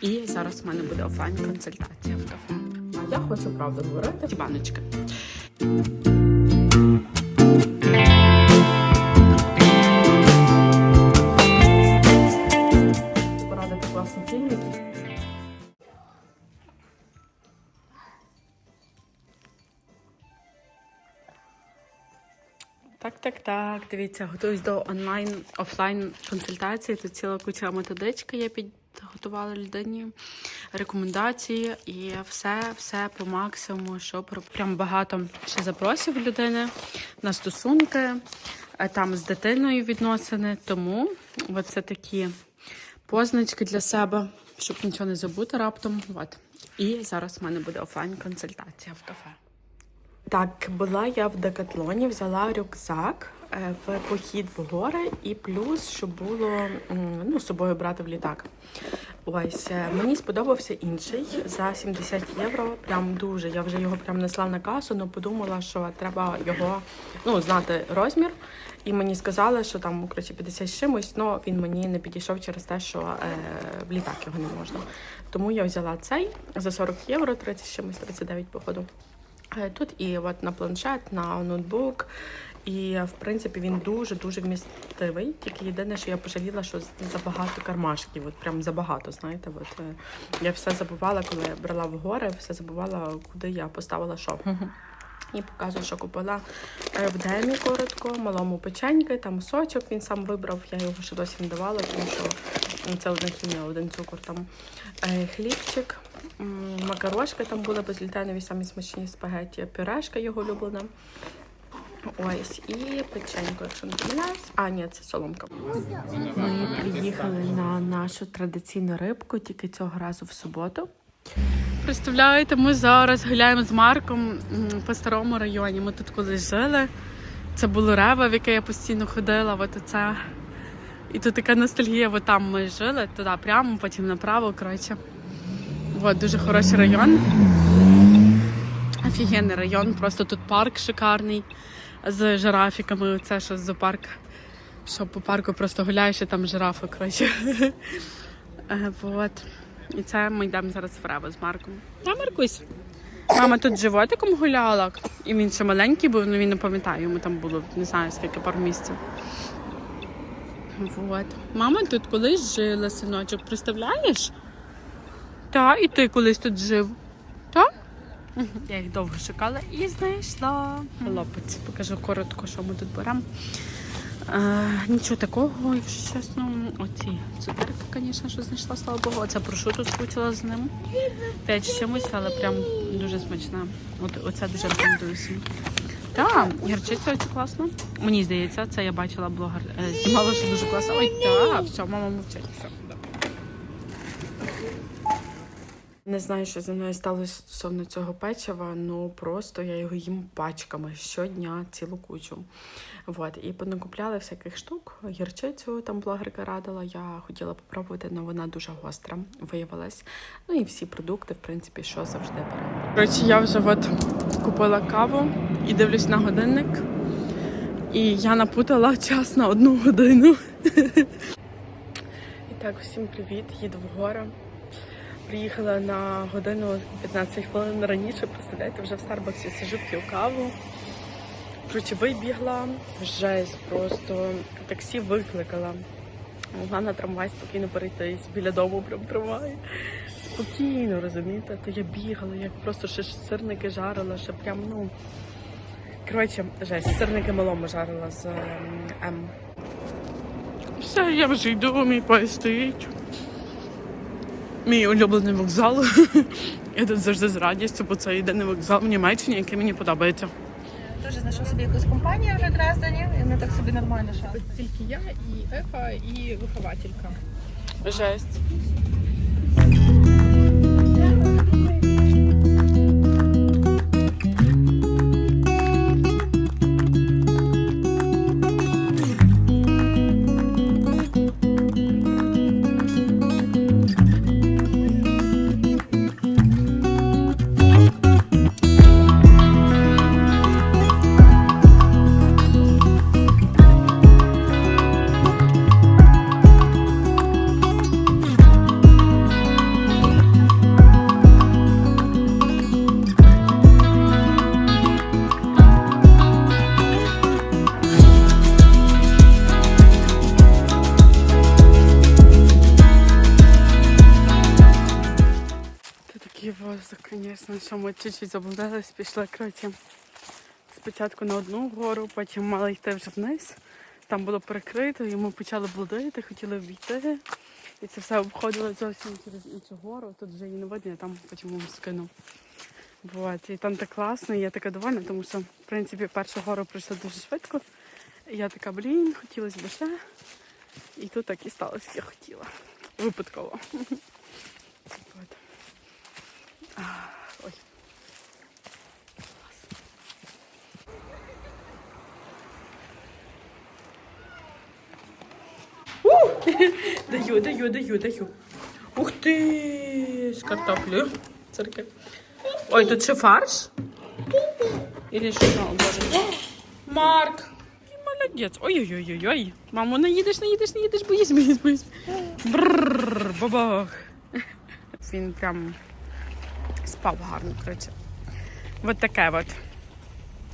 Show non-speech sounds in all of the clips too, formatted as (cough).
І зараз в мене буде офлайн консультація в кафе. А я хочу правду говорити. Ті Дивіться, готуюсь до онлайн офлайн консультації. Тут ціла куча методички. Я підготувала людині рекомендації і все, все по максимуму, щоб прям багато ще запросів людини на стосунки, е, там з дитиною відносини. Тому це такі позначки для себе, щоб нічого не забути раптом. От. І зараз в мене буде офлайн консультація в кафе. Так, була я в Декатлоні, взяла рюкзак в похід в гори і плюс, щоб було ну, з собою брати в літак. Ось е, мені сподобався інший за 70 євро. Прям дуже. Я вже його прям несла на касу, але подумала, що треба його ну, знати розмір. І мені сказали, що там коротше, 50 з чимось, але він мені не підійшов через те, що е, в літак його не можна. Тому я взяла цей за 40 євро, 30 з чимось, 39 походу. Е, Тут і от на планшет, на ноутбук. І в принципі він дуже дуже вмістивий. Тільки єдине, що я пожаліла, що забагато кармашків. От прям забагато. Знаєте, от е, я все забувала, коли я брала в гори, все забувала, куди я поставила що. І показую, що купила е, в Демі коротко, малому печеньки, там сочок він сам вибрав. Я його ще досі не давала, тому що це одна хімія, один цукор там. Е, Хлібчик, макарошки там були безглютенові, самі смачні спагетті, пюрешка його улюблена. Ось, і печенько, якщо не помиляюсь. А, ні, це соломка. Ми приїхали на нашу традиційну рибку, тільки цього разу в суботу. Представляєте, ми зараз гуляємо з Марком по старому районі. Ми тут колись жили. Це було Рева, в яке я постійно ходила. От оце. І тут така ностальгія, от там ми жили, туди прямо, потім направо. Коротше. От, дуже хороший район. Офігенний район, просто тут парк шикарний з жирафіками. Це що зоопарк. Що по парку просто гуляєш і там жирафи, коротше. (laughs) Е, Вот. І це ми йдемо зараз в Рево з Марком. Та, Маркусь? Мама тут животиком гуляла, і він ще маленький був, ну він не пам'ятаю, йому там було не знаю скільки пару місяців. Вот. Мама тут колись жила, синочок, представляєш? Та, і ти колись тут жив. Я їх довго шукала і знайшла. Хлопець, покажу коротко, що ми тут беремо. Е, нічого такого, якщо чесно. Оці цукерки, звісно, що знайшла, слава Богу. Оце прошуту скучила з ним. П'ять з чимось, але прям дуже смачна. От оце дуже рекомендую. Так, гірчиця оця класна. Мені здається, це я бачила блогер. е, Знімала, що дуже класно. Ой, так, все, мама мовчить. Все. Не знаю, що зі мною сталося стосовно цього печива, ну просто я його їм пачками щодня цілу кучу. Вот. І понакупляли всяких штук. Гірчицю там блогерка радила. Я хотіла попробувати, але вона дуже гостра виявилась. Ну і всі продукти, в принципі, що завжди беремо. Коротше, я вже от купила каву і дивлюсь на годинник. І я напутала час на одну годину. І так, всім привіт, їду в гори. Приїхала на годину 15 хвилин раніше. Представляєте, вже в Старбаксі сижу, п'ю каву. Коротше, вибігла, жесть просто. Таксі викликала. Могла на трамвай спокійно перейти біля дому, прям трамвай. Спокійно, розумієте? То я бігала, як просто ще сирники жарила, ще прям, ну. Коротше, жесть, сирники малому жарила з ем, М. Все, я вже йду, мій поїзд стоїть. Мій улюблений вокзал. (laughs) Я тут завжди з радістю, бо це єдиний вокзал в Німеччині, який мені подобається. Теж знайшов собі якусь компанію вже в Дрездені, і вони так собі нормально ще. Тільки я і Ефа, і вихователька. Жесть. Воздух, звісно, що ми чуть-чуть заблудились, пішли коротше, спочатку на одну гору, потім мали йти вже вниз. Там було перекрито, і ми почали блудити, хотіли війти. І це все обходило зовсім через іншу гору. Тут вже її не видно, я там потім скину. Вот. І там так класно, і я така довольна, тому що, в принципі, першу гору пройшла дуже швидко. І я така, блін, хотілося б ще. І тут так і сталося, як я хотіла. Випадково. (laughs) От. Ой. Даю, даю, даю, даю. Ух ти! З картоплею. Цирки. Ой, тут ще фарш? Или що? Боже. Марк! Ти Молодець. Ой-ой-ой-ой. Мамо, не їдеш, не їдеш, не їдеш, боїсь, боїсь, боїсь. Бррр, бабах. Він прям спав гарно, коротше. От таке от.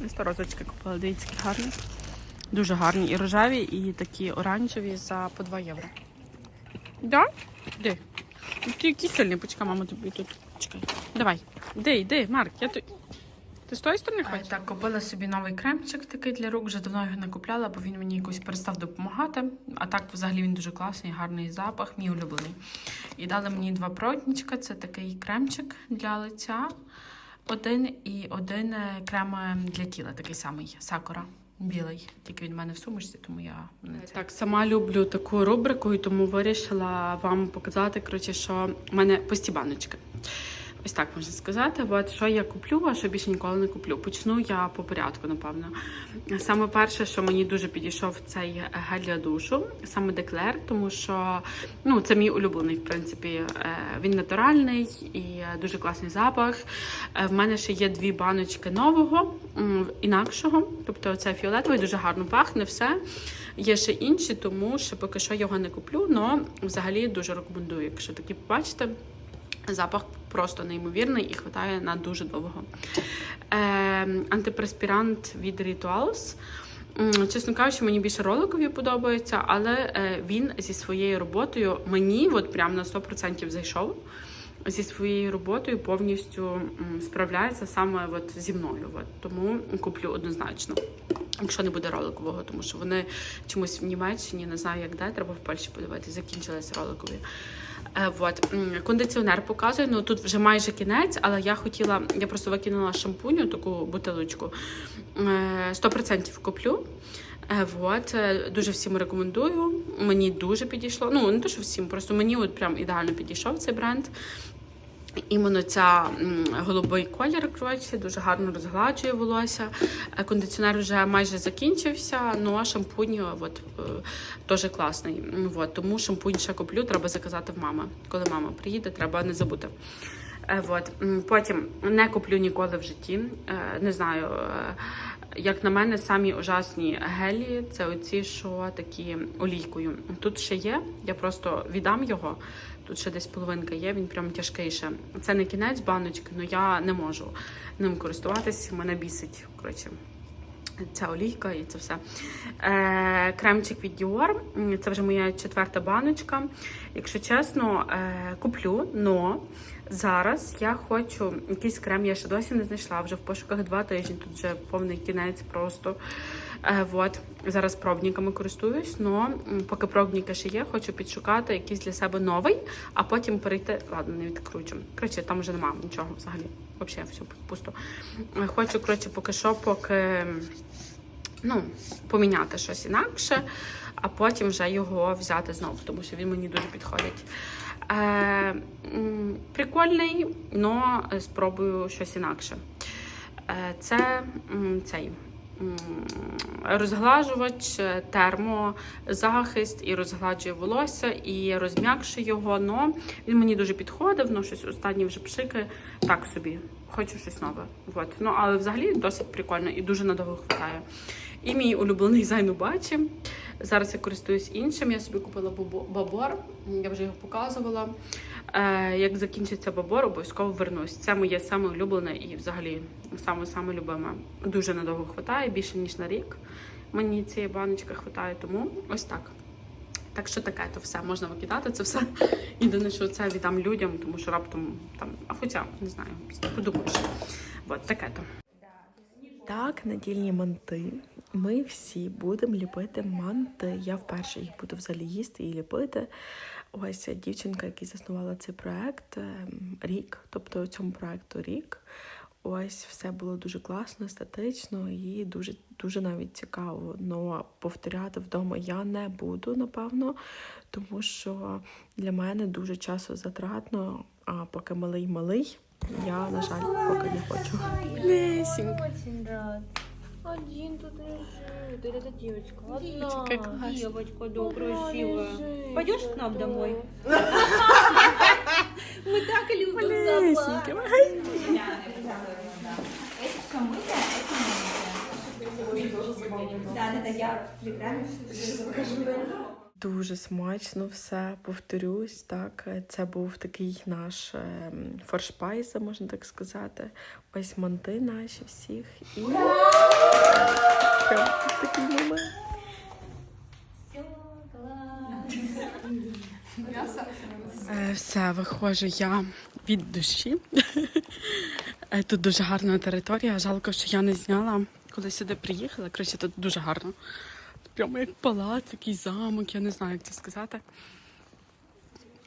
Ось розочки купила, дивіться, які гарні. Дуже гарні і рожеві, і такі оранжеві за по 2 євро. Да? Де? Ти який сильний, почекай, мама тобі тут. Чекай. Давай. Де, йди, Марк, я тут. Ти з тої сторони хочеш? Так, купила собі новий кремчик такий для рук, вже давно його не купляла, бо він мені якось перестав допомагати. А так, взагалі, він дуже класний, гарний запах, мій улюблений. І дали мені два протнічка. Це такий кремчик для лиця. Один і один е, крем е, для тіла, такий самий сакура. Білий, тільки він в мене в сумочці, тому я не це. так сама люблю таку рубрику, і тому вирішила вам показати, коротше, що в мене пусті баночки. Ось так можна сказати. От що я куплю, а що більше ніколи не куплю. Почну я по порядку, напевно. Саме перше, що мені дуже підійшов, цей гель для душу, саме Деклер, тому що ну, це мій улюблений, в принципі. Е, Він натуральний і дуже класний запах. Е, В мене ще є дві баночки нового, інакшого. Тобто це фіолетовий, дуже гарно пахне все. Є ще інші, тому що поки що його не куплю, але взагалі дуже рекомендую, якщо такі побачите. Запах просто неймовірний і хватає на дуже довго. Е, антипреспірант від Rituals. Чесно кажучи, мені більше роликові подобається, але е, він зі своєю роботою мені от прям на 100% зайшов. Зі своєю роботою повністю справляється саме от зі мною. От. Тому куплю однозначно, якщо не буде роликового, тому що вони чомусь в Німеччині, не знаю як де, треба в Польщі подивитися, закінчились роликові. Е, Вот. Кондиціонер показує, ну тут вже майже кінець, але я хотіла, я просто викинула шампуню, таку бутилочку. Е, 100% куплю. Е, Вот. Е, Дуже всім рекомендую. Мені дуже підійшло. Ну, не то, що всім, просто мені от прям ідеально підійшов цей бренд. Іменно ця голубий колір, коротше, дуже гарно розгладжує волосся. Е, Кондиціонер вже майже закінчився, ну а шампунь е, от, е, теж класний. От, тому шампунь ще куплю, треба заказати в мами. Коли мама приїде, треба не забути. Е, От. Потім не куплю ніколи в житті. Не знаю, як на мене, самі ужасні гелі це оці, що такі олійкою. Тут ще є, я просто віддам його. Тут ще десь половинка є, він прям тяжкий ще. Це не кінець баночки, але я не можу ним користуватись. Мене бісить. Коротше, ця олійка і це все. Е, кремчик від Dior. Це вже моя четверта баночка. Якщо чесно, е, куплю, но зараз я хочу якийсь крем, я ще досі не знайшла. Вже в пошуках два тижні. Тут вже повний кінець просто. Е, вот. Зараз пробниками користуюсь, м, поки пробники ще є, хочу підшукати якийсь для себе новий, а потім перейти. Ладно, не відкручу. Коротше, там вже немає нічого взагалі. Взагалі все пусто. Е, Хочу, коротше, поки що, поки ну, поміняти щось інакше, а потім вже його взяти знову, тому що він мені дуже підходить. Е, прикольний, але спробую щось інакше. Е, це цей розглажувач, е, термозахист і розгладжує волосся, і розм'якшує його. Но він мені дуже підходив, ну щось останнє вже пшики. Так собі. Хочу щось нове. Вот. Ну, але взагалі досить прикольно і дуже надовго хватає. І мій улюблений Зайнубачі. Зараз я користуюсь іншим. Я собі купила бабор, я вже його показувала. Е, як закінчиться бабор, обов'язково вернусь. Це моє саме улюблене і взагалі саме саме любиме. Дуже надовго хватає, більше ніж на рік. Мені цієї баночки хватає, тому ось так. Так що таке, то все можна викидати, це все. Єдине, що це віддам людям, тому що раптом там, а хоча не знаю, подумаєш. От таке то. Так, недільні манти. Ми всі будемо ліпити манти. Я вперше їх буду взагалі їсти і ліпити. Ось дівчинка, яка заснувала цей проект, ем, рік, тобто цьому проекту рік. Ось все було дуже класно, естетично і дуже дуже навіть цікаво. Ну повторяти вдома я не буду, напевно, тому що для мене дуже часозатратно, а поки малий малий, я, на жаль, поки не хочу. Лесенька. Очень рад. Один тут лежит. Это эта девочка. Одна. Какая классная. Девочка, да, красивая. Пойдешь к нам домой? (laughs) Мы так любим собак. Дуже смачно все, повторюсь, так. Це був такий наш ем, можна так сказати. Ось манти наші всіх. І прям такий момент. Е, Все, виходжу я від душі. Е, Тут дуже гарна територія. Жалко, що я не зняла, коли сюди приїхала. Коротше, тут дуже гарно. Прямо як палац, якийсь замок, я не знаю, як це сказати.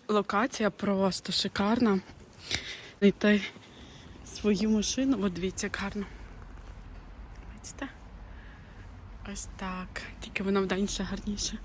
Локація просто шикарна. Знайти свою машину. От дивіться, як гарно. Бачите? Ось так. Тільки вона вдень ще гарніше.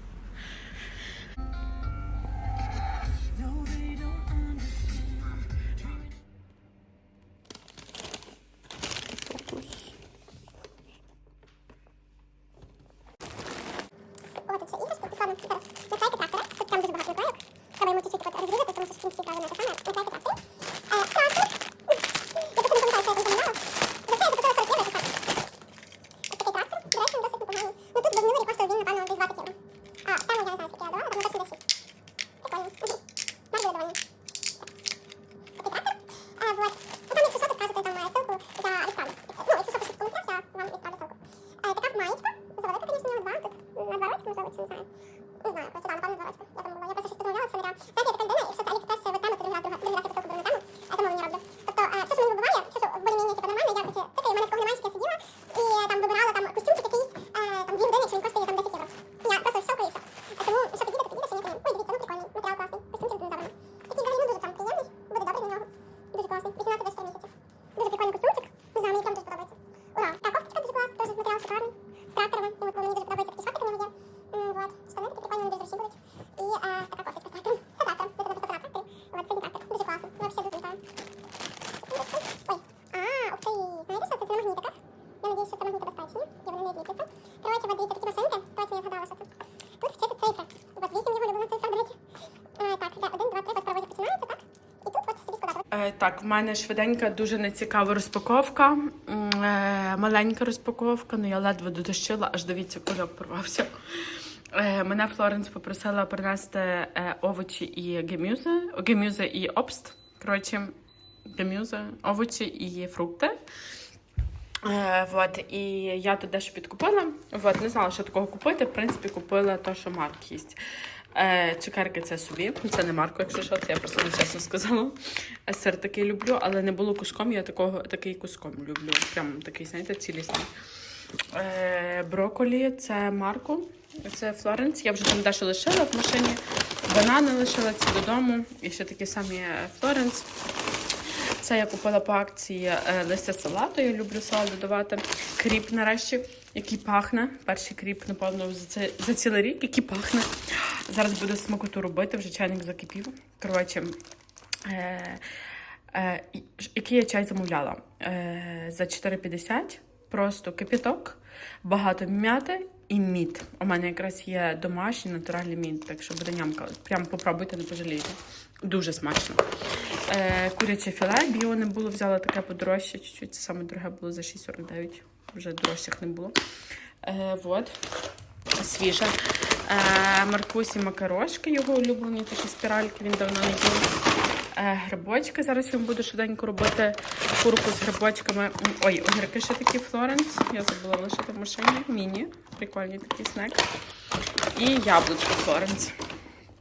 Так, в мене швиденька, дуже нецікава розпаковка. Е, маленька розпаковка, ну я ледве дотащила, аж дивіться, кульок порвався. Е, мене Флоренс попросила принести е, овочі і гемюзи, гемюзи і обст. Коротше, гемюзи, овочі і фрукти. Е, вот, і я тут дещо підкупила. Вот, не знала, що такого купити. В принципі, купила те, що Марк їсть. Е, цукерки це собі. Це не Марко, якщо що, це я просто нечесно сказала. Е, Сир такий люблю, але не було куском, я такого, такий куском люблю. Прям такий, знаєте, цілісний. Е, броколі це Марко, це Флоренс. Я вже там дещо лишила в машині. Банани лишила ці додому. І ще такі самі е, Флоренс. Це я купила по акції листя салату. Я люблю салат додавати. Кріп нарешті, який пахне. Перший кріп, напевно, за, це, за цілий рік, який пахне. Зараз буду смакоту робити, вже чайник закипів. Коротше, е, е, який я чай замовляла? Е, за 4,50 просто кипяток, багато м'яти і мід. У мене якраз є домашній натуральний мід, так що буде нямка. Прям попробуйте, не пожалієте. Дуже смачно. Е, куряче філе, біо не було, взяла таке подорожче, чуть-чуть. Це саме дороге було за 6,49. Вже дорожчих не було. Е, вот. Свіже. Е, Маркусі макарошки, його улюблені такі спіральки, він давно не їв. Е, грибочки. Зараз я буду швиденько робити курку з грибочками. Ой, огірки ще такі Флоренс. Я забула лишити в машині. Міні. Прикольний такий снек. І яблучко Флоренс.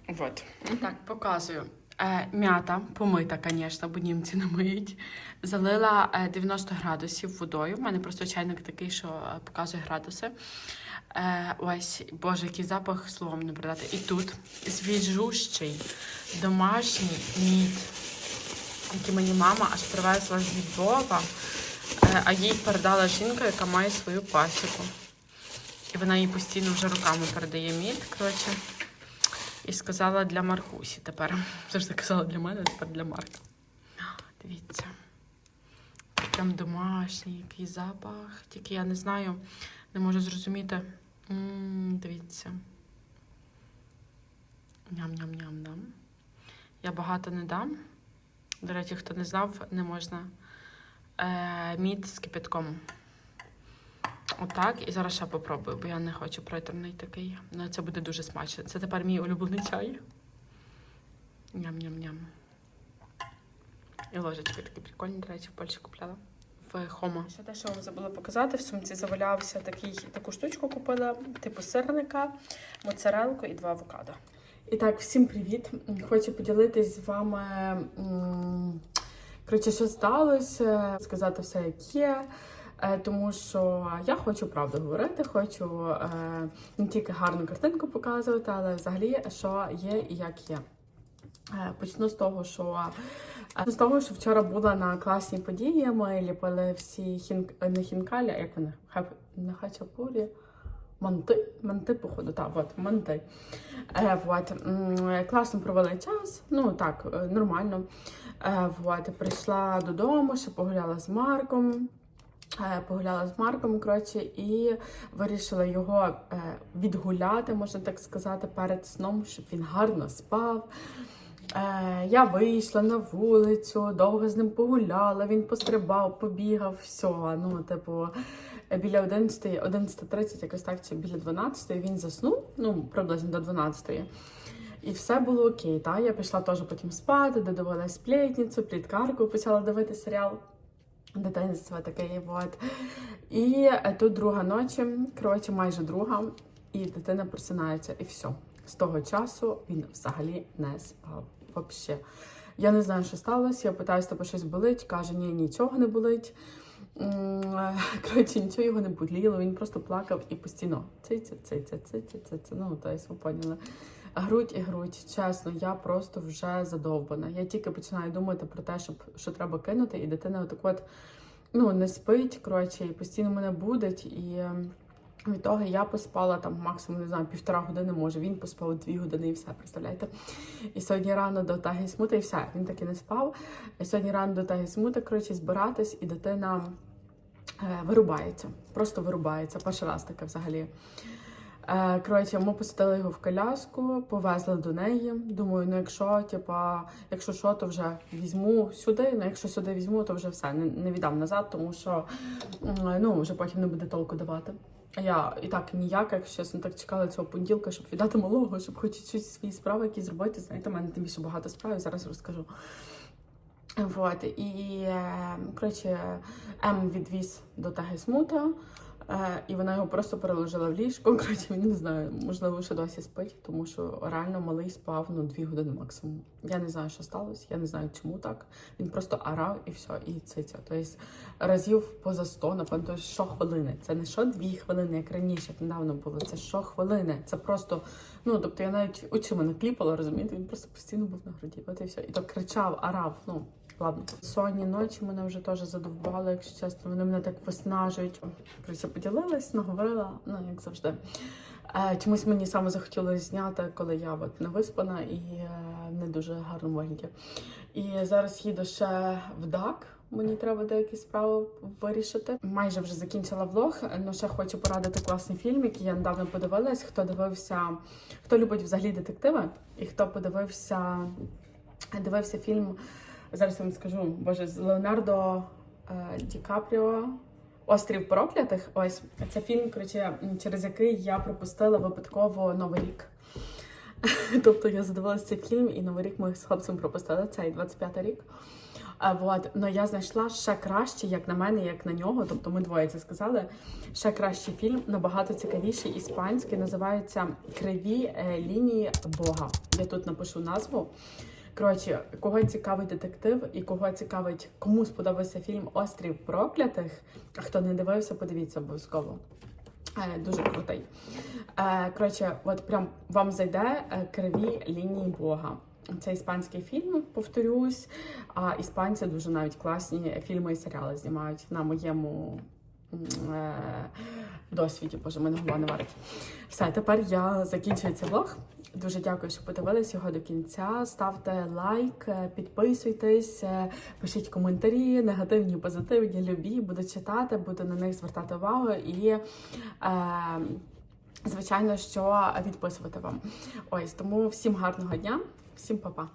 Вот. Так, показую. Е, м'ята помита, звісно, бо німці не миють. Залила е, 90 градусів водою. У мене просто чайник такий, що е, показує градуси. Е, ось, боже, який запах словом не передати. І тут свіжущий домашній мід, який мені мама аж привезла з Львова, е, а їй передала жінка, яка має свою пасіку. І вона їй постійно вже руками передає мід. Коротше. І сказала для Маркусі тепер. Завжди казала для мене, а тепер для Марка. Дивіться. Прям домашній, який запах. Тільки я не знаю, не можу зрозуміти. м дивіться. Ням-ням-ням-ням. Я багато не дам. До речі, хто не знав, не можна е, мід з кипятком. Отак, і зараз ще попробую, бо я не хочу приторний такий. Ну, це буде дуже смачно. Це тепер мій улюблений чай. Ням-ням-ням. І ложечки такі прикольні, до речі, в Польщі купляла. В Хомо. Ще те, що вам забула показати, в сумці завалявся такий, таку штучку купила, типу сирника, моцарелку і два авокадо. І так, всім привіт! Хочу поділитись з вами. м, Коротше, що сталося, сказати все, як є. Е, Тому що я хочу правду говорити, хочу е, не тільки гарну картинку показувати, але взагалі, що є і як є. Е, Почну з того, що з того, що вчора була на класній події. Ми ліпили всі хін... не хінкалі, а як вони? Хап... Не хачапурі. Манти, манти, походу, так, от, манти. Е, вот. Класно провели час, ну так, нормально. Е, вот. Прийшла додому, ще погуляла з Марком. Е, Погуляла з Марком, коротше, і вирішила його е, відгуляти, можна так сказати, перед сном, щоб він гарно спав. Е, Я вийшла на вулицю, довго з ним погуляла, він пострибав, побігав, все. Ну, типу, біля 11, 11.30, якось так, чи біля 12 він заснув, ну, приблизно до 12. І все було окей. Та? Я пішла теж потім спати, додивилась сплетницю, пліткарку, почала дивити серіал. Дитинство таке, от. І е, тут друга ночі, коротше, майже друга, і дитина просинається, і все. З того часу він взагалі не спав. Вообще. Я не знаю, що сталося. Я питаюся, тебе щось болить. Каже, ні, нічого не болить. Е, (laughs) Коротше, нічого його не боліло, він просто плакав і постійно циця, циця, циця, циця. Ну, то есть, ви поняли. Грудь і грудь, чесно, я просто вже задовбана. Я тільки починаю думати про те, щоб що треба кинути, і дитина отак от ну, не спить, коротше, і постійно мене будить. І ем, від того я поспала там максимум, не знаю, півтора години, може. Він поспав дві години і все, представляєте? І сьогодні рано до таги смути, і все, він таки не спав. І сьогодні рано до таги смути, коротше, збиратись, і дитина е, вирубається. Просто вирубається. Перший раз таке взагалі. Е, Коротше, ми посадили його в коляску, повезли до неї. Думаю, ну якщо, типа, якщо що, то вже візьму сюди. Ну, якщо сюди візьму, то вже все, не, не віддам назад, тому що ну, вже потім не буде толку давати. А я і так ніяк, якщо чесно, так чекала цього понеділка, щоб віддати малого, щоб хоч щось свої справи якісь зробити. Знаєте, в мене тим більше багато справ, зараз розкажу. Вот, і е, коротше, М відвіз до Тагесмута, е, і вона його просто переложила в ліжко. (laughs) Коротше, не знаю, можливо, ще досі спить, тому що реально малий спав ну, дві години максимум. Я не знаю, що сталося, я не знаю, чому так. Він просто орав і все, і циця. Тобто разів поза сто, напевно, то щохвилини. Це не що дві хвилини, як раніше, як недавно було. Це щохвилини. Це просто, ну тобто я навіть очима не кліпала, розумієте, він просто постійно був на груді. От і все. І так кричав, орав. Ну, Ладно, сонні ночі мене вже теж задовбали, якщо чесно. Вони мене так виснажують. Коротше, поділилась, наговорила, ну як завжди. Е, чомусь мені саме захотілося зняти, коли я от не виспана і е, не дуже гарному вигляді. І зараз їду ще в ДАК. Мені треба деякі справи вирішити. Майже вже закінчила влог. Ну ще хочу порадити класний фільм, який я недавно подивилась. Хто дивився, хто любить взагалі детективи, і хто подивився, дивився фільм. Зараз вам скажу, боже, з Леонардо е, Ді Капріо. Острів проклятих. Ось це фільм, коротше, через який я пропустила випадково Новий рік. (laughs) Тобто я задивилася цей фільм, і Новий рік ми з хлопцем пропустили цей 25 й рік. А, вот. Но я знайшла ще краще, як на мене, як на нього. Тобто ми двоє це сказали. Ще кращий фільм, набагато цікавіший, іспанський, називається Криві е, лінії Бога. Я тут напишу назву. Коротше, кого цікавий детектив і кого цікавить, кому сподобався фільм Острів проклятих. А хто не дивився, подивіться обов'язково. Е, Дуже крутий. Е, Коротше, от прям вам зайде е, криві лінії Бога. Це іспанський фільм, повторюсь. А іспанці дуже навіть класні фільми і серіали знімають на моєму е, досвіді. Боже, мене голова не варить. Все, тепер я закінчую цей влог. Дуже дякую, що подивились його до кінця. Ставте лайк, е, підписуйтесь, е, пишіть коментарі, негативні, позитивні, любі. Буду читати, буду на них звертати увагу і. Е, Звичайно, що відписувати вам. Ось тому всім гарного дня, всім па-па.